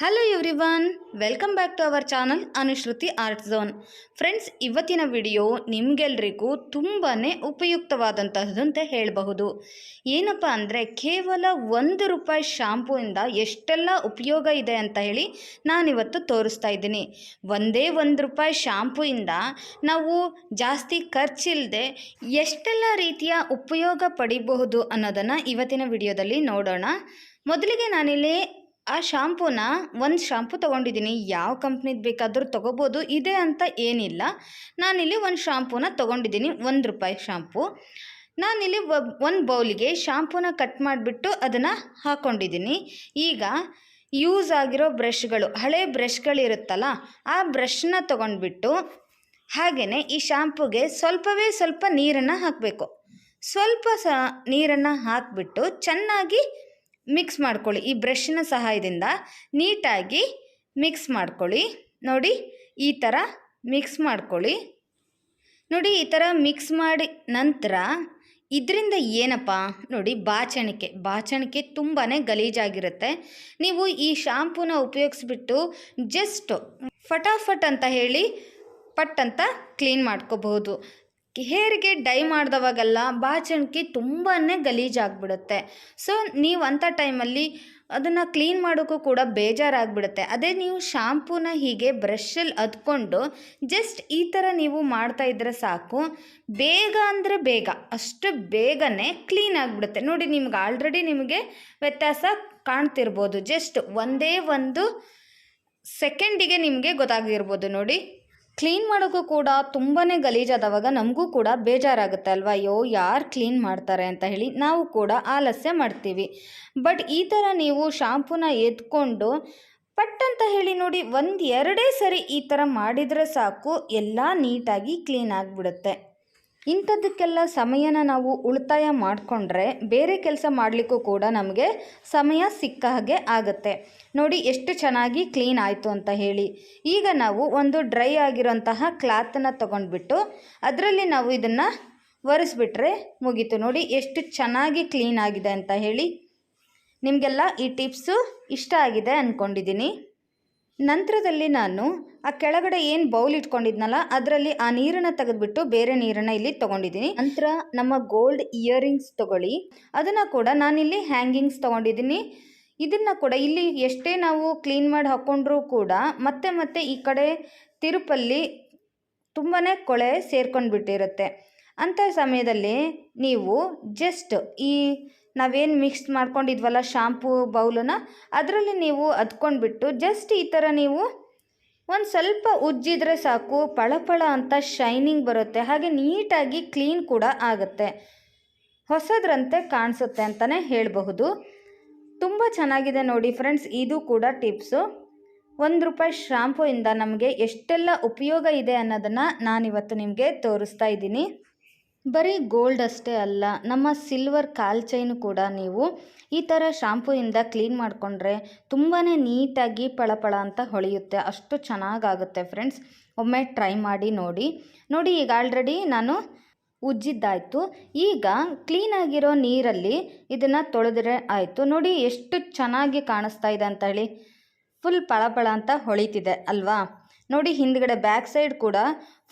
Hello everyone welcome back to our channel Anushruti art zone friends ಇವತ್ತಿನ video ನಿಮಗೆಲ್ರಿಗೂ ತುಂಬಾ ಉಪಯುಕ್ತವಾದಂತಹದ್ದು ಅಂತ ಹೇಳಬಹುದು. ಏನಪ್ಪ ಅಂದರೆ ಕೇವಲ ಒಂದು ರೂಪಾಯಿ ಶಾಂಪೂಯಿಂದ ಎಷ್ಟೆಲ್ಲ ಉಪಯೋಗ ಇದೆ ಅಂತ ಹೇಳಿ ನಾನಿವತ್ತು ತೋರಿಸ್ತಾ ಇದ್ದೀನಿ. ಒಂದೇ ಒಂದು ರೂಪಾಯಿ ಶಾಂಪೂಯಿಂದ ನಾವು ಜಾಸ್ತಿ ಖರ್ಚಿಲ್ಲದೆ ಎಷ್ಟೆಲ್ಲ ರೀತಿಯ ಉಪಯೋಗ ಪಡಿಬಹುದು ಅನ್ನೋದನ್ನು ಇವತ್ತಿನ ವಿಡಿಯೋದಲ್ಲಿ ನೋಡೋಣ. ಮೊದಲಿಗೆ ನಾನಿಲ್ಲಿ ಆ ಶಾಂಪೂನ ಒಂದು ಶಾಂಪು ತೊಗೊಂಡಿದ್ದೀನಿ. ಯಾವ ಕಂಪ್ನಿದು ಬೇಕಾದರೂ ತೊಗೋಬೋದು. ಇದೆ ಅಂತ ಏನಿಲ್ಲ. ನಾನಿಲ್ಲಿ ಒಂದು ಶಾಂಪೂನ ತೊಗೊಂಡಿದ್ದೀನಿ. ಒಂದು ರೂಪಾಯಿ ಶಾಂಪು. ನಾನಿಲ್ಲಿ ಒಂದು ಬೌಲಿಗೆ ಶಾಂಪೂನ ಕಟ್ ಮಾಡಿಬಿಟ್ಟು ಅದನ್ನು ಹಾಕ್ಕೊಂಡಿದ್ದೀನಿ ಈಗ ಯೂಸ್ ಆಗಿರೋ ಬ್ರಷ್ಗಳು, ಹಳೆ ಬ್ರಷ್ಗಳಿರುತ್ತಲ್ಲ, ಆ ಬ್ರಷ್ನ ತೊಗೊಂಡ್ಬಿಟ್ಟು ಹಾಗೆಯೇ ಈ ಶಾಂಪೂಗೆ ಸ್ವಲ್ಪವೇ ಸ್ವಲ್ಪ ನೀರನ್ನು ಹಾಕಬೇಕು. ಸ್ವಲ್ಪ ಸ, ನೀರನ್ನು ಹಾಕಿಬಿಟ್ಟು ಚೆನ್ನಾಗಿ ಮಿಕ್ಸ್ ಮಾಡ್ಕೊಳ್ಳಿ. ಈ ಬ್ರಷ್ನ ಸಹಾಯದಿಂದ ನೀಟಾಗಿ ಮಿಕ್ಸ್ ಮಾಡ್ಕೊಳ್ಳಿ. ನೋಡಿ, ಈ ಥರ ಮಿಕ್ಸ್ ಮಾಡ್ಕೊಳ್ಳಿ. ನೋಡಿ, ಈ ಥರ ಮಿಕ್ಸ್ ಮಾಡಿ ನಂತರ ಇದರಿಂದ ಏನಪ್ಪ? ನೋಡಿ, ಬಾಚಣಿಕೆ. ಬಾಚಣಿಕೆ ತುಂಬಾ ಗಲೀಜಾಗಿರುತ್ತೆ. ನೀವು ಈ ಶಾಂಪೂನ ಉಪಯೋಗಿಸ್ಬಿಟ್ಟು ಜಸ್ಟ್ ಫಟಾಫಟ್ ಅಂತ ಹೇಳಿ ಪಟ್ ಅಂತ ಕ್ಲೀನ್ ಮಾಡ್ಕೋಬಹುದು. ಹೇರಿಗೆ ಡೈ ಮಾಡಿದವಾಗೆಲ್ಲ ಬಾಚಣಿಕೆ ತುಂಬಾ ಗಲೀಜಾಗ್ಬಿಡುತ್ತೆ. ಸೊ ನೀವು ಅಂಥ ಟೈಮಲ್ಲಿ ಅದನ್ನು ಕ್ಲೀನ್ ಮಾಡೋಕ್ಕೂ ಕೂಡ ಬೇಜಾರಾಗ್ಬಿಡುತ್ತೆ. ಅದೇ ನೀವು ಶಾಂಪೂನ ಹೀಗೆ ಬ್ರಷಲ್ಲಿ ಅದ್ಕೊಂಡು ಜಸ್ಟ್ ಈ ಥರ ನೀವು ಮಾಡ್ತಾ ಇದ್ದರೆ ಸಾಕು. ಬೇಗ ಅಂದರೆ ಬೇಗ, ಅಷ್ಟು ಬೇಗನೆ ಕ್ಲೀನ್ ಆಗಿಬಿಡುತ್ತೆ. ನೋಡಿ, ನಿಮ್ಗೆ ಆಲ್ರೆಡಿ ನಿಮಗೆ ವ್ಯತ್ಯಾಸ ಕಾಣ್ತಿರ್ಬೋದು. ಜಸ್ಟ್ ಒಂದೇ ಒಂದು ಸೆಕೆಂಡಿಗೆ ನಿಮಗೆ ಗೊತ್ತಾಗಿರ್ಬೋದು ನೋಡಿ. ಕ್ಲೀನ್ ಮಾಡೋಕ್ಕೂ ಕೂಡ ತುಂಬಾ ಗಲೀಜಾದವಾಗ ನಮಗೂ ಕೂಡ ಬೇಜಾರಾಗುತ್ತೆ ಅಲ್ವಾ? ಅಯ್ಯೋ, ಯಾರು ಕ್ಲೀನ್ ಮಾಡ್ತಾರೆ ಅಂತ ಹೇಳಿ ನಾವು ಕೂಡ ಆಲಸ್ಯ ಮಾಡ್ತೀವಿ. ಬಟ್ ಈ ಥರ ನೀವು ಶಾಂಪೂನ ಎತ್ಕೊಂಡು, ಪಟ್ ಅಂತ ಹೇಳಿ ನೋಡಿ ಒಂದು ಎರಡೇ ಸರಿ ಈ ಥರ ಮಾಡಿದರೆ ಸಾಕು, ಎಲ್ಲ ನೀಟಾಗಿ ಕ್ಲೀನ್ ಆಗಿಬಿಡುತ್ತೆ. ಇಂಥದ್ದಕ್ಕೆಲ್ಲ ಸಮಯನ ನಾವು ಉಳಿತಾಯ ಮಾಡಿಕೊಂಡ್ರೆ ಬೇರೆ ಕೆಲಸ ಮಾಡಲಿಕ್ಕೂ ಕೂಡ ನಮಗೆ ಸಮಯ ಸಿಕ್ಕ ಹಾಗೆ ಆಗುತ್ತೆ. ನೋಡಿ ಎಷ್ಟು ಚೆನ್ನಾಗಿ ಕ್ಲೀನ್ ಆಯಿತು ಅಂತ ಹೇಳಿ. ಈಗ ನಾವು ಒಂದು ಡ್ರೈ ಆಗಿರೋಂತಹ ಕ್ಲಾತನ್ನು ತೊಗೊಂಡ್ಬಿಟ್ಟು ಅದರಲ್ಲಿ ನಾವು ಇದನ್ನು ಒರೆಸ್ಬಿಟ್ರೆ ಮುಗೀತು. ನೋಡಿ ಎಷ್ಟು ಚೆನ್ನಾಗಿ ಕ್ಲೀನ್ ಆಗಿದೆ ಅಂತ ಹೇಳಿ. ನಿಮಗೆಲ್ಲ ಈ ಟಿಪ್ಸು ಇಷ್ಟ ಆಗಿದೆ ಅಂದ್ಕೊಂಡಿದ್ದೀನಿ ನಂತರದಲ್ಲಿ ನಾನು, ಆ ಕೆಳಗಡೆ ಏನು ಬೌಲ್ ಇಟ್ಕೊಂಡಿದ್ನಲ್ಲ, ಅದರಲ್ಲಿ ಆ ನೀರನ್ನು ತೆಗೆದುಬಿಟ್ಟು ಬೇರೆ ನೀರನ್ನು ಇಲ್ಲಿ ತೊಗೊಂಡಿದ್ದೀನಿ. ನಂತರ ನಮ್ಮ ಗೋಲ್ಡ್ ಇಯರಿಂಗ್ಸ್ ತೊಗೊಳ್ಳಿ. ಅದನ್ನು ಕೂಡ ನಾನಿಲ್ಲಿ ಹ್ಯಾಂಗಿಂಗ್ಸ್ ತೊಗೊಂಡಿದ್ದೀನಿ. ಇದನ್ನು ಕೂಡ ಇಲ್ಲಿ ಎಷ್ಟೇ ನಾವು ಕ್ಲೀನ್ ಮಾಡಿ ಹಾಕ್ಕೊಂಡ್ರೂ ಕೂಡ ಮತ್ತೆ ಮತ್ತೆ ಈ ಕಡೆ ತಿರುಪಲ್ಲಿ ತುಂಬಾ ಕೊಳೆ ಸೇರ್ಕೊಂಡು ಬಿಟ್ಟಿರುತ್ತೆ ಅಂಥ ಸಮಯದಲ್ಲಿ ನೀವು ಜಸ್ಟ್ ಈ ನಾವೇನು ಮಿಕ್ಸ್ ಮಾಡ್ಕೊಂಡಿದ್ವಲ್ಲ ಶಾಂಪೂ ಬೌಲನ್ನ, ಅದರಲ್ಲಿ ನೀವು ಅದ್ಕೊಂಡ್ಬಿಟ್ಟು ಜಸ್ಟ್ ಈ ಥರ ನೀವು ಒಂದು ಸ್ವಲ್ಪ ಉಜ್ಜಿದ್ರೆ ಸಾಕು, ಪಳಪಳ ಅಂತ ಶೈನಿಂಗ್ ಬರುತ್ತೆ, ಹಾಗೆ ನೀಟಾಗಿ ಕ್ಲೀನ್ ಕೂಡ ಆಗುತ್ತೆ. ಹೊಸದ್ರಂತೆ ಕಾಣಿಸುತ್ತೆ ಅಂತಲೇ ಹೇಳಬಹುದು. ತುಂಬ ಚೆನ್ನಾಗಿದೆ ನೋಡಿ ಫ್ರೆಂಡ್ಸ್ ಇದು ಕೂಡ ಟಿಪ್ಸು ಒಂದು ರೂಪಾಯಿ ಶಾಂಪೂಯಿಂದ ನಮಗೆ ಎಷ್ಟೆಲ್ಲ ಉಪಯೋಗ ಇದೆ ಅನ್ನೋದನ್ನು ನಾನಿವತ್ತು ನಿಮಗೆ ತೋರಿಸ್ತಾ ಇದ್ದೀನಿ. ಬರೀ ಗೋಲ್ಡ್ ಅಷ್ಟೇ ಅಲ್ಲ, ನಮ್ಮ ಸಿಲ್ವರ್ ಕಾಲ್ ಚೈನು ಕೂಡ ನೀವು ಈ ಥರ ಶಾಂಪೂಯಿಂದ ಕ್ಲೀನ್ ಮಾಡಿಕೊಂಡ್ರೆ ತುಂಬಾ ನೀಟಾಗಿ ಪಳಪಳ ಅಂತ ಹೊಳೆಯುತ್ತೆ. ಅಷ್ಟು ಚೆನ್ನಾಗಾಗುತ್ತೆ ಫ್ರೆಂಡ್ಸ್. ಒಮ್ಮೆ ಟ್ರೈ ಮಾಡಿ ನೋಡಿ. ನೋಡಿ, ಈಗ ಆಲ್ರೆಡಿ ನಾನು ಉಜ್ಜಿದ್ದಾಯಿತು. ಈಗ ಕ್ಲೀನಾಗಿರೋ ನೀರಲ್ಲಿ ಇದನ್ನು ತೊಳೆದ್ರೆ ಆಯಿತು. ನೋಡಿ, ಎಷ್ಟು ಚೆನ್ನಾಗಿ ಕಾಣಿಸ್ತಾ ಇದೆ ಅಂತ ಹೇಳಿ. ಫುಲ್ ಪಳಪಳ ಅಂತ ಹೊಳಿತಿದೆ ಅಲ್ವಾ? ನೋಡಿ, ಹಿಂದ್ಗಡೆ ಬ್ಯಾಕ್ ಸೈಡ್ ಕೂಡ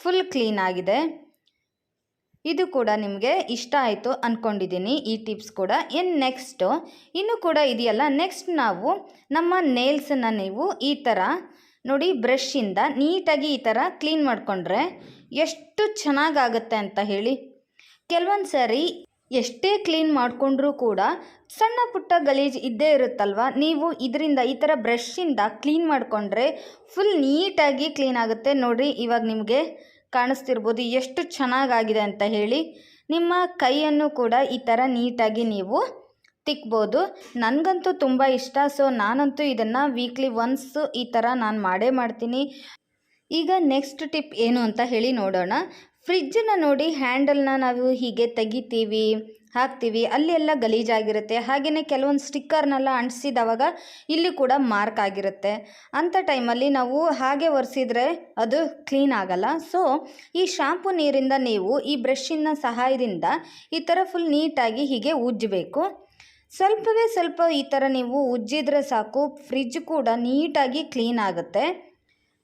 ಫುಲ್ ಕ್ಲೀನ್ ಆಗಿದೆ. ಇದು ಕೂಡ ನಿಮಗೆ ಇಷ್ಟ ಆಯಿತು ಅಂದ್ಕೊಂಡಿದ್ದೀನಿ ಈ ಟಿಪ್ಸ್ ಕೂಡ. ಇನ್ನು ನೆಕ್ಸ್ಟು ಇನ್ನು ಕೂಡ ಇದೆಯಲ್ಲ ನೆಕ್ಸ್ಟ್ ನಾವು ನಮ್ಮ ನೇಲ್ಸನ್ನು ನೀವು ಈ ಥರ ನೋಡಿ ಬ್ರಷಿಂದ ನೀಟಾಗಿ ಈ ಥರ ಕ್ಲೀನ್ ಮಾಡಿಕೊಂಡ್ರೆ ಎಷ್ಟು ಚೆನ್ನಾಗಾಗುತ್ತೆ ಅಂತ ಹೇಳಿ. ಕೆಲವೊಂದು ಸಾರಿ ಎಷ್ಟೇ ಕ್ಲೀನ್ ಮಾಡಿಕೊಂಡ್ರೂ ಕೂಡ ಸಣ್ಣ ಪುಟ್ಟ ಗಲೀಜು ಇದ್ದೇ ಇರುತ್ತಲ್ವ? ನೀವು ಇದರಿಂದ ಈ ಥರ ಬ್ರಷಿಂದ ಕ್ಲೀನ್ ಮಾಡಿಕೊಂಡ್ರೆ ಫುಲ್ ನೀಟಾಗಿ ಕ್ಲೀನ್ ಆಗುತ್ತೆ. ನೋಡಿರಿ, ಇವಾಗ ನಿಮಗೆ ಕಾಣಿಸ್ತಿರ್ಬೋದು, ಎಷ್ಟು ಚೆನ್ನಾಗಾಗಿದೆ ಅಂತ ಹೇಳಿ. ನಿಮ್ಮ ಕೈಯನ್ನು ಕೂಡ ಈ ಥರ ನೀಟಾಗಿ ನೀವು ತಿಕ್ಬೋದು. ನನಗಂತೂ ತುಂಬ ಇಷ್ಟ, ಸೊ ನಾನಂತೂ ಇದನ್ನು ವೀಕ್ಲಿ ಒನ್ಸ್ ಈ ಥರ ನಾನು ಮಾಡೇ ಮಾಡ್ತೀನಿ. ಈಗ ನೆಕ್ಸ್ಟ್ ಟಿಪ್ ಏನು ಅಂತ ಹೇಳಿ ನೋಡೋಣ. ಫ್ರಿಜ್ಜನ್ನು ನೋಡಿ ಹ್ಯಾಂಡಲ್ನ ನಾವು ಹೀಗೆ ತೆಗಿತೀವಿ, ಹಾಕ್ತೀವಿ ಅಲ್ಲಿ ಎಲ್ಲ ಗಲೀಜಾಗಿರುತ್ತೆ. ಹಾಗೆಯೇ ಕೆಲವೊಂದು ಸ್ಟಿಕ್ಕರ್ನೆಲ್ಲ ಅಂಟಿಸಿದವಾಗ ಇಲ್ಲಿ ಕೂಡ ಮಾರ್ಕ್ ಆಗಿರುತ್ತೆ. ಅಂಥ ಟೈಮಲ್ಲಿ ನಾವು ಹಾಗೆ ಒರೆಸಿದ್ರೆ ಅದು ಕ್ಲೀನ್ ಆಗಲ್ಲ. ಸೊ ಈ ಶಾಂಪು ನೀರಿಂದ ನೀವು ಈ ಬ್ರಷಿನ ಸಹಾಯದಿಂದ ಈ ಥರ ಫುಲ್ ನೀಟಾಗಿ ಹೀಗೆ ಉಜ್ಜಬೇಕು. ಸ್ವಲ್ಪವೇ ಸ್ವಲ್ಪ ಈ ಥರ ನೀವು ಉಜ್ಜಿದ್ರೆ ಸಾಕು, ಫ್ರಿಜ್ ಕೂಡ ನೀಟಾಗಿ ಕ್ಲೀನ್ ಆಗುತ್ತೆ.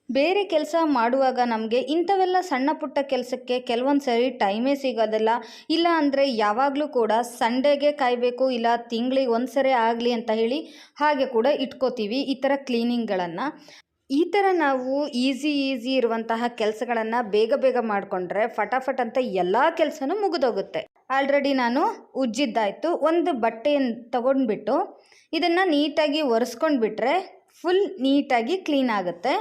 ಬೇರೆ ಕೆಲಸ ಮಾಡುವಾಗ ನಮಗೆ ಇಂಥವೆಲ್ಲ ಸಣ್ಣ ಪುಟ್ಟ ಕೆಲಸಕ್ಕೆ ಕೆಲವೊಂದು ಸರಿ ಟೈಮೇ ಸಿಗೋದಿಲ್ಲ. ಇಲ್ಲ ಅಂದರೆ ಯಾವಾಗಲೂ ಕೂಡ ಸಂಡೇಗೆ ಕಾಯಬೇಕು, ಇಲ್ಲ ತಿಂಗಳಿಗೆ ಒಂದು ಸರಿ ಆಗಲಿ ಅಂತ ಹೇಳಿ ಹಾಗೆ ಕೂಡ ಇಟ್ಕೋತೀವಿ ಈ ಥರ ಕ್ಲೀನಿಂಗ್ಗಳನ್ನು. ಈ ಥರ ನಾವು ಈಸಿ ಈಸಿ ಇರುವಂತಹ ಕೆಲಸಗಳನ್ನು ಬೇಗ ಬೇಗ ಮಾಡಿಕೊಂಡ್ರೆ ಫಟಾಫಟ್ ಅಂತ ಎಲ್ಲ ಕೆಲಸನೂ ಮುಗಿದೋಗುತ್ತೆ. ಆಲ್ರೆಡಿ ನಾನು ಉಜ್ಜಿದ್ದಾಯಿತು, ಒಂದು ಬಟ್ಟೆಯನ್ನು ತಗೊಂಡ್ಬಿಟ್ಟು ಇದನ್ನು ನೀಟಾಗಿ ಒರೆಸ್ಕೊಂಡು ಬಿಟ್ಟರೆ ಫುಲ್ ನೀಟಾಗಿ ಕ್ಲೀನ್ ಆಗುತ್ತೆ.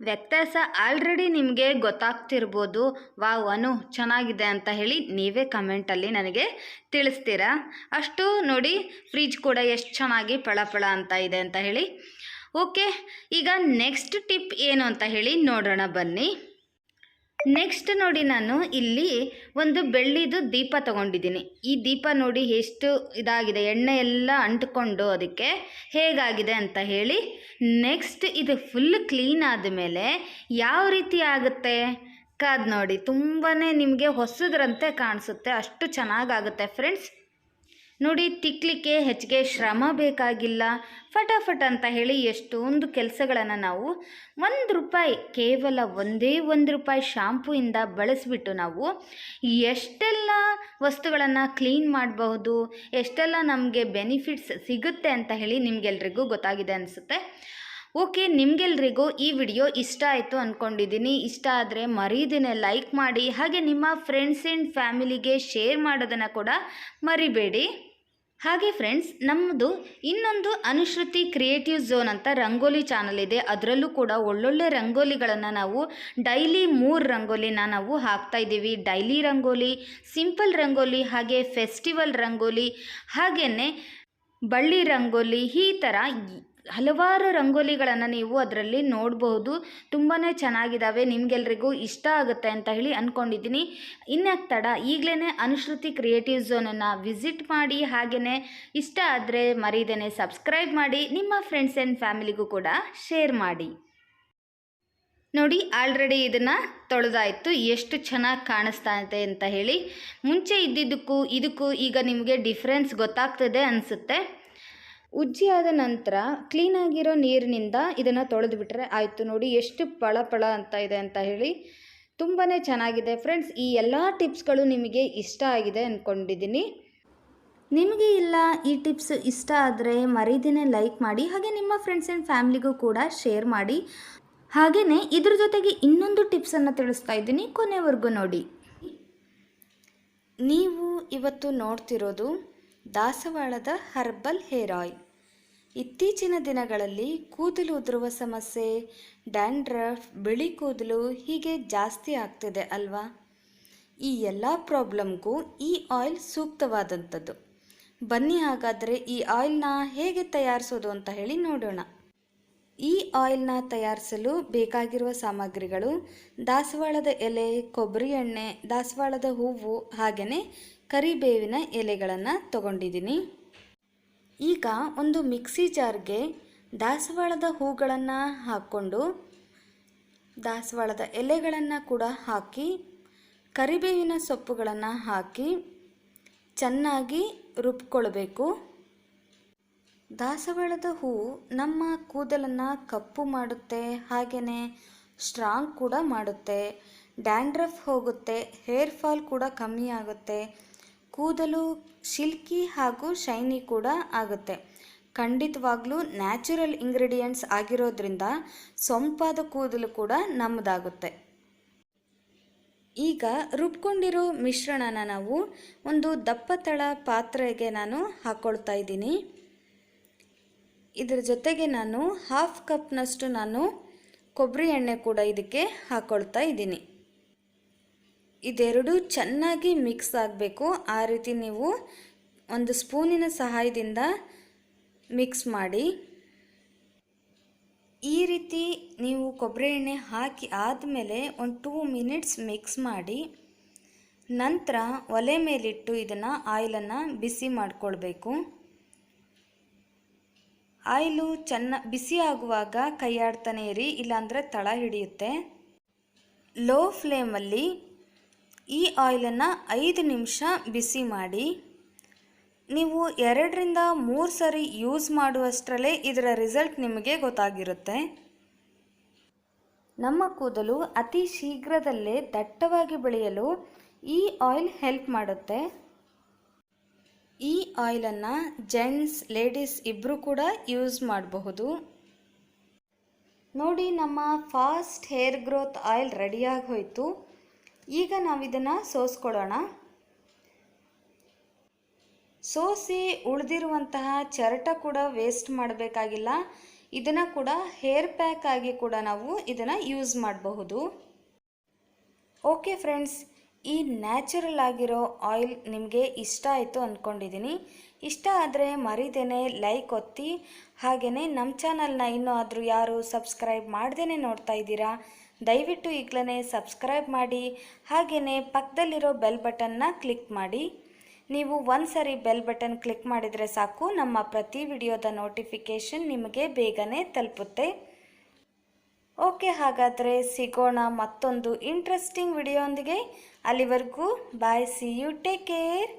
ವ್ಯತ್ಯಾಸ ಆಲ್ರೆಡಿ ನಿಮಗೆ ಗೊತ್ತಾಗ್ತಿರ್ಬೋದು. ವಾವ್, ಅನು, ಚೆನ್ನಾಗಿದೆ ಅಂತ ಹೇಳಿ ನೀವೇ ಕಮೆಂಟಲ್ಲಿ ನನಗೆ ತಿಳಿಸ್ತೀರಾ? ಅಷ್ಟು ನೋಡಿ ಫ್ರಿಜ್ ಕೂಡ ಎಷ್ಟು ಚೆನ್ನಾಗಿ ಪಳಪಳ ಅಂತ ಇದೆ ಅಂತ ಹೇಳಿ. ಓಕೆ ಈಗ ನೆಕ್ಸ್ಟ್ ಟಿಪ್ ಏನು ಅಂತ ಹೇಳಿ ನೋಡೋಣ ಬನ್ನಿ. ನೆಕ್ಸ್ಟ್ ನೋಡಿ ನಾನು ಇಲ್ಲಿ ಒಂದು ಬೆಳ್ಳಿದು ದೀಪ ತಗೊಂಡಿದ್ದೀನಿ. ಈ ದೀಪ ನೋಡಿ ಎಷ್ಟು ಇದಾಗಿದೆ, ಎಣ್ಣೆ ಎಲ್ಲ ಅಂಟ್ಕೊಂಡು ಅದಕ್ಕೆ ಹೇಗಾಗಿದೆ ಅಂತ ಹೇಳಿ. ನೆಕ್ಸ್ಟ್ ಇದು ಫುಲ್ ಕ್ಲೀನ್ ಆದಮೇಲೆ ಯಾವ ರೀತಿ ಆಗುತ್ತೆ? ಕಾದ್ ನೋಡಿ ತುಂಬಾ ನಿಮಗೆ ಹೊಸದ್ರಂತೆ ಕಾಣಿಸುತ್ತೆ, ಅಷ್ಟು ಚೆನ್ನಾಗಾಗುತ್ತೆ ಫ್ರೆಂಡ್ಸ್ ನೋಡಿ ತಿಕ್ಕಲಿಕ್ಕೆ ಹೆಚ್ಚಿಗೆ ಶ್ರಮ ಬೇಕಾಗಿಲ್ಲ. ಫಟಾಫಟ್ ಅಂತ ಹೇಳಿ ಎಷ್ಟೊಂದು ಕೆಲಸಗಳನ್ನು ನಾವು ಒಂದು ರೂಪಾಯಿ, ಕೇವಲ ಒಂದೇ ಒಂದು ರೂಪಾಯಿ ಶಾಂಪೂಯಿಂದ ಬಳಸಿಬಿಟ್ಟು ನಾವು ಎಷ್ಟೆಲ್ಲ ವಸ್ತುಗಳನ್ನು ಕ್ಲೀನ್ ಮಾಡಬಹುದು, ಎಷ್ಟೆಲ್ಲ ನಮಗೆ ಬೆನಿಫಿಟ್ಸ್ ಸಿಗುತ್ತೆ ಅಂತ ಹೇಳಿ ನಿಮಗೆಲ್ರಿಗೂ ಗೊತ್ತಾಗಿದೆ ಅನಿಸುತ್ತೆ. ಓಕೆ, ನಿಮಗೆಲ್ರಿಗೂ ಈ ವಿಡಿಯೋ ಇಷ್ಟ ಆಯಿತು ಅಂದ್ಕೊಂಡಿದ್ದೀನಿ ಇಷ್ಟ ಆದರೆ ಮರೀದಿನೇ ಲೈಕ್ ಮಾಡಿ, ಹಾಗೆ ನಿಮ್ಮ ಫ್ರೆಂಡ್ಸ್ ಆ್ಯಂಡ್ ಫ್ಯಾಮಿಲಿಗೆ ಶೇರ್ ಮಾಡೋದನ್ನು ಕೂಡ ಮರಿಬೇಡಿ. ಹಾಗೆ ಫ್ರೆಂಡ್ಸ್ ನಮ್ಮದು ಇನ್ನೊಂದು ಅನುಶ್ರುತಿ ಕ್ರಿಯೇಟಿವ್ ಝೋನ್ ಅಂತ ರಂಗೋಲಿ ಚಾನಲ್ ಇದೆ. ಅದರಲ್ಲೂ ಕೂಡ ಒಳ್ಳೊಳ್ಳೆ ರಂಗೋಲಿಗಳನ್ನು ನಾವು ಡೈಲಿ ಮೂರು ರಂಗೋಲಿನ ನಾವು ಹಾಕ್ತಾ ಇದ್ದೀವಿ. ಡೈಲಿ ರಂಗೋಲಿ ಸಿಂಪಲ್ ರಂಗೋಲಿ, ಹಾಗೆ ಫೆಸ್ಟಿವಲ್ ರಂಗೋಲಿ ಹಾಗೆಯೇ ಬಳ್ಳಿ ರಂಗೋಲಿ ಈ ಥರ ಹಲವಾರು ರಂಗೋಲಿಗಳನ್ನು ನೀವು ಅದರಲ್ಲಿ ನೋಡಬಹುದು ತುಂಬಾ ಚೆನ್ನಾಗಿದ್ದಾವೆ ನಿಮಗೆಲ್ರಿಗೂ ಇಷ್ಟ ಆಗುತ್ತೆ ಅಂತ ಹೇಳಿ ಅಂದ್ಕೊಂಡಿದ್ದೀನಿ ಇನ್ಯಾಕೆ ತಡ? ಈಗಲೇ ಅನುಶ್ರುತಿ ಕ್ರಿಯೇಟಿವ್ ಝೋನನ್ನು ವಿಸಿಟ್ ಮಾಡಿ ಹಾಗೆಯೇ ಇಷ್ಟ ಆದರೆ ಮರೀದೇನೆ ಸಬ್ಸ್ಕ್ರೈಬ್ ಮಾಡಿ, ನಿಮ್ಮ ಫ್ರೆಂಡ್ಸ್ ಆ್ಯಂಡ್ ಫ್ಯಾಮಿಲಿಗೂ ಕೂಡ ಶೇರ್ ಮಾಡಿ. ನೋಡಿ, ಆಲ್ರೆಡಿ ಇದನ್ನು ತೊಳೆದಾಯಿತು. ಎಷ್ಟು ಚೆನ್ನಾಗಿ ಕಾಣಿಸ್ತಾ ಇದೆ ಅಂತ ಹೇಳಿ. ಮುಂಚೆ ಇದ್ದಿದ್ದಕ್ಕೂ ಇದಕ್ಕೂ ಈಗ ನಿಮಗೆ ಡಿಫ್ರೆನ್ಸ್ ಗೊತ್ತಾಗ್ತದೆ ಅನಿಸುತ್ತೆ. ಉಜ್ಜಿ ಆದ ನಂತರ ಕ್ಲೀನಾಗಿರೋ ನೀರಿನಿಂದ ಇದನ್ನು ತೊಳೆದು ಬಿಟ್ಟರೆ ಆಯಿತು ನೋಡಿ ಎಷ್ಟು ಪಳ ಪಳ ಅಂತ ಇದೆ ಅಂತ ಹೇಳಿ ತುಂಬಾ ಚೆನ್ನಾಗಿದೆ ಫ್ರೆಂಡ್ಸ್ ಈ ಎಲ್ಲ ಟಿಪ್ಸ್ಗಳು ನಿಮಗೆ ಇಷ್ಟ ಆಗಿದೆ ಅಂದ್ಕೊಂಡಿದ್ದೀನಿ ನಿಮಗೆ ಇಲ್ಲ ಈ ಟಿಪ್ಸ್ ಇಷ್ಟ ಆದರೆ ಮರೀದಿನೇ ಲೈಕ್ ಮಾಡಿ, ಹಾಗೆ ನಿಮ್ಮ ಫ್ರೆಂಡ್ಸ್ ಆ್ಯಂಡ್ ಫ್ಯಾಮ್ಲಿಗೂ ಕೂಡ ಶೇರ್ ಮಾಡಿ. ಹಾಗೆಯೇ ಇದ್ರ ಜೊತೆಗೆ ಇನ್ನೊಂದು ಟಿಪ್ಸನ್ನು ತಿಳಿಸ್ತಾ ಇದ್ದೀನಿ ಕೊನೆವರೆಗೂ ನೋಡಿ. ನೀವು ಇವತ್ತು ನೋಡ್ತಿರೋದು ದಾಸವಾಳದ ಹರ್ಬಲ್ ಹೇರ್ ಆಯಿಲ್ ಇತ್ತೀಚಿನ ದಿನಗಳಲ್ಲಿ ಕೂದಲು ಉದುರುವ ಸಮಸ್ಯೆ, ಡ್ಯಾಂಡ್ರಫ್, ಬಿಳಿ ಕೂದಲು ಹೀಗೆ ಜಾಸ್ತಿ ಆಗ್ತಿದೆ ಅಲ್ವಾ? ಈ ಎಲ್ಲ ಪ್ರಾಬ್ಲಮ್ಗೂ ಈ ಆಯಿಲ್ ಸೂಕ್ತವಾದಂಥದ್ದು. ಬನ್ನಿ ಹಾಗಾದರೆ ಈ ಆಯಿಲ್ನ ಹೇಗೆ ತಯಾರಿಸೋದು ಅಂತ ಹೇಳಿ ನೋಡೋಣ. ಈ ಆಯಿಲ್ನ ತಯಾರಿಸಲು ಬೇಕಾಗಿರುವ ಸಾಮಗ್ರಿಗಳು ದಾಸವಾಳದ ಎಲೆ, ಕೊಬ್ಬರಿ ಎಣ್ಣೆ, ದಾಸವಾಳದ ಹೂವು ಹಾಗೆಯೇ ಕರಿಬೇವಿನ ಎಲೆಗಳನ್ನು ತಗೊಂಡಿದ್ದೀನಿ. ಈಗ ಒಂದು ಮಿಕ್ಸಿ ಜಾರ್ಗೆ ದಾಸವಾಳದ ಹೂಗಳನ್ನು ಹಾಕ್ಕೊಂಡು ದಾಸವಾಳದ ಎಲೆಗಳನ್ನು ಕೂಡ ಹಾಕಿ, ಕರಿಬೇವಿನ ಸೊಪ್ಪುಗಳನ್ನು ಹಾಕಿ ಚೆನ್ನಾಗಿ ರುಬ್ಕೊಳ್ಬೇಕು. ದಾಸವಾಳದ ಹೂ ನಮ್ಮ ಕೂದಲನ್ನು ಕಪ್ಪು ಮಾಡುತ್ತೆ ಹಾಗೆಯೇ ಸ್ಟ್ರಾಂಗ್ ಕೂಡ ಮಾಡುತ್ತೆ. ಡ್ಯಾಂಡ್ರಫ್ ಹೋಗುತ್ತೆ ಹೇರ್ ಫಾಲ್ ಕೂಡ ಕಮ್ಮಿ ಆಗುತ್ತೆ. ಕೂದಲು ಶಿಲ್ಕಿ ಹಾಗೂ ಶೈನಿ ಕೂಡ ಆಗುತ್ತೆ. ಖಂಡಿತವಾಗ್ಲೂ ನ್ಯಾಚುರಲ್ ಇಂಗ್ರೀಡಿಯೆಂಟ್ಸ್ ಆಗಿರೋದ್ರಿಂದ ಸೊಂಪಾದ ಕೂದಲು ಕೂಡ ನಮ್ಮದಾಗುತ್ತೆ ಈಗ ರುಬ್ಕೊಂಡಿರೋ ಮಿಶ್ರಣನ ನಾವು ಒಂದು ದಪ್ಪತಳ ಪಾತ್ರೆಗೆ ನಾನು ಹಾಕ್ಕೊಳ್ತಾ ಇದ್ದೀನಿ. ಇದರ ಜೊತೆಗೆ ನಾನು ಹಾಫ್ ಕಪ್ನಷ್ಟು ನಾನು ಕೊಬ್ಬರಿ ಎಣ್ಣೆ ಕೂಡ ಇದಕ್ಕೆ ಹಾಕ್ಕೊಳ್ತಾ ಇದ್ದೀನಿ. ಇದೆರಡು ಚೆನ್ನಾಗಿ ಮಿಕ್ಸ್ ಆಗಬೇಕು. ಆ ರೀತಿ ನೀವು ಒಂದು ಸ್ಪೂನಿನ ಸಹಾಯದಿಂದ ಮಿಕ್ಸ್ ಮಾಡಿ. ಈ ರೀತಿ ನೀವು ಕೊಬ್ಬರಿ ಎಣ್ಣೆ ಹಾಕಿ ಆದಮೇಲೆ ಒಂದು ಟೂ ಮಿನಿಟ್ಸ್ ಮಿಕ್ಸ್ ಮಾಡಿ. ನಂತರ ಒಲೆ ಮೇಲಿಟ್ಟು ಇದನ್ನು ಆಯಿಲನ್ನು ಬಿಸಿ ಮಾಡಿಕೊಳ್ಬೇಕು. ಆಯಿಲು ಚೆನ್ನ, ಬಿಸಿ ಆಗುವಾಗ ಕೈಯಾಡ್ತಾನೆ ಇರಿ, ಇಲ್ಲಾಂದರೆ ತಳ ಹಿಡಿಯುತ್ತೆ. ಲೋ ಫ್ಲೇಮಲ್ಲಿ ಈ ಆಯಿಲನ್ನು ಐದು ನಿಮಿಷ ಬಿಸಿ ಮಾಡಿ, ನೀವು ಎರಡರಿಂದ ಮೂರು ಸರಿ ಯೂಸ್ ಮಾಡುವಷ್ಟರಲ್ಲೇ ಇದರ ರಿಸಲ್ಟ್ ನಿಮಗೆ ಗೊತ್ತಾಗಿರುತ್ತೆ. ನಮ್ಮ ಕೂದಲು ಅತಿ ಶೀಘ್ರದಲ್ಲೇ ದಟ್ಟವಾಗಿ ಬೆಳೆಯಲು ಈ ಆಯಿಲ್ ಹೆಲ್ಪ್ ಮಾಡುತ್ತೆ. ಈ ಆಯಿಲನ್ನು ಜೆಂಟ್ಸ್, ಲೇಡೀಸ್ ಇಬ್ಬರೂ ಕೂಡ ಯೂಸ್ ಮಾಡಬಹುದು. ನೋಡಿ ನಮ್ಮ ಫಾಸ್ಟ್ ಹೇರ್ ಗ್ರೋತ್ ಆಯಿಲ್ ರೆಡಿಯಾಗಿ ಹೋಯಿತು. ಈಗ ನಾವು ಇದನ್ನು ಸೋಸ್ಕೊಳ್ಳೋಣ. ಸೋಸಿ ಉಳಿದಿರುವಂತಹ ಚರಟ ಕೂಡ ವೇಸ್ಟ್ ಮಾಡಬೇಕಾಗಿಲ್ಲ. ಇದನ್ನು ಕೂಡ ಹೇರ್ ಪ್ಯಾಕ್ ಆಗಿ ಕೂಡ ನಾವು ಇದನ್ನು ಯೂಸ್ ಮಾಡಬಹುದು. ಓಕೆ ಫ್ರೆಂಡ್ಸ್ ಈ ನ್ಯಾಚುರಲ್ ಆಗಿರೋ ಆಯಿಲ್ ನಿಮಗೆ ಇಷ್ಟ ಆಯಿತು ಅಂದ್ಕೊಂಡಿದ್ದೀನಿ ಇಷ್ಟ ಆದರೆ ಮರಿದೇನೆ ಲೈಕ್ ಒತ್ತಿ. ಹಾಗೆಯೇ ನಮ್ಮ ಚಾನಲ್ನ ಇನ್ನೂ ಆದರೂ ಯಾರು ಸಬ್ಸ್ಕ್ರೈಬ್ ಮಾಡ್ದೇ ನೋಡ್ತಾ ಇದ್ದೀರಾ, ದಯವಿಟ್ಟು ಈಗಲೇ ಸಬ್ಸ್ಕ್ರೈಬ್ ಮಾಡಿ. ಹಾಗೆಯೇ ಪಕ್ಕದಲ್ಲಿರೋ ಬೆಲ್ ಬಟನ್ನ ಕ್ಲಿಕ್ ಮಾಡಿ. ನೀವು ಒಂದು ಸರಿ ಬೆಲ್ ಬಟನ್ ಕ್ಲಿಕ್ ಮಾಡಿದರೆ ಸಾಕು, ನಮ್ಮ ಪ್ರತಿ ವಿಡಿಯೋದ ನೋಟಿಫಿಕೇಷನ್ ನಿಮಗೆ ಬೇಗನೆ ತಲುಪುತ್ತೆ. ಓಕೆ ಹಾಗಾದರೆ ಸಿಗೋಣ ಮತ್ತೊಂದು ಇಂಟ್ರೆಸ್ಟಿಂಗ್ ವಿಡಿಯೋಂದಿಗೆ ಅಲ್ಲಿವರೆಗೂ bye see you take care